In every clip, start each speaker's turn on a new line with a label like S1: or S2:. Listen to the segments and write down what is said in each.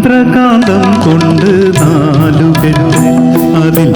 S1: ചന്ദ്രകാന്തം കൊണ്ട് നാലുകെട്ട് അതിൽ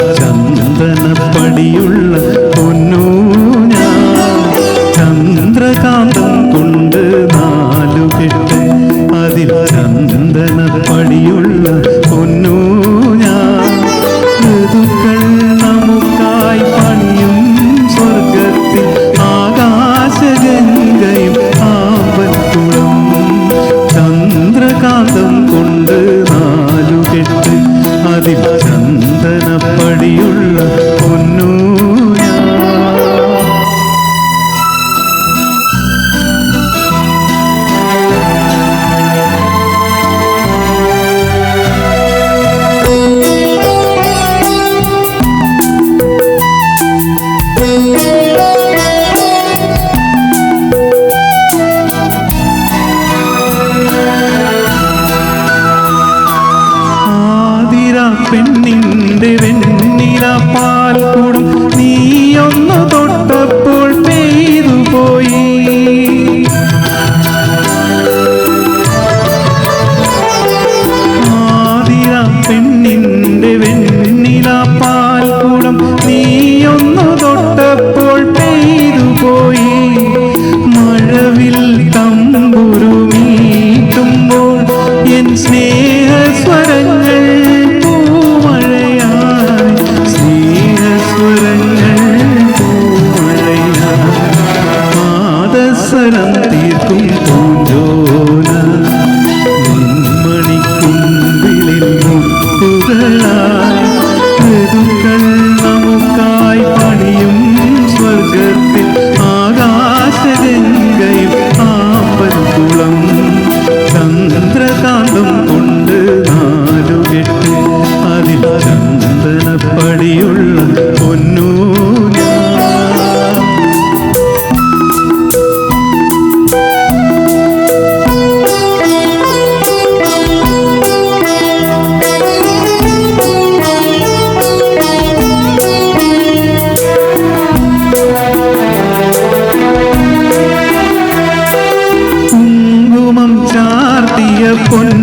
S1: പെണ്ണിന്റെ വെണ്ണിലാ പാൽ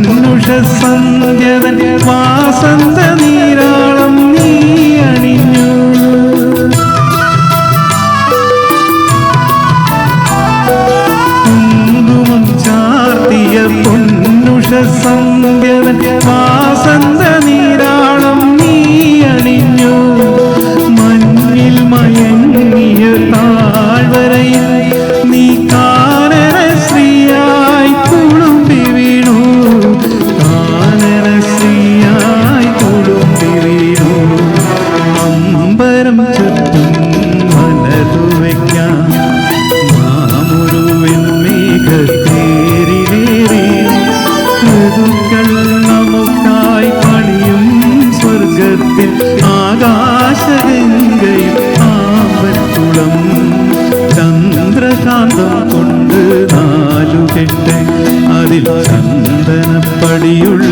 S1: പൊന്നുഷ സന്ധ്യതൻ വാസന്ത നീരാളം നീ അണിഞ്ഞു. കുങ്കുമം ചാർത്തിയ പൊന്നുഷ സന്ധ്യതൻ നാലുകെട്ട് അതിൽ ചന്ദനപ്പടിയുള്ള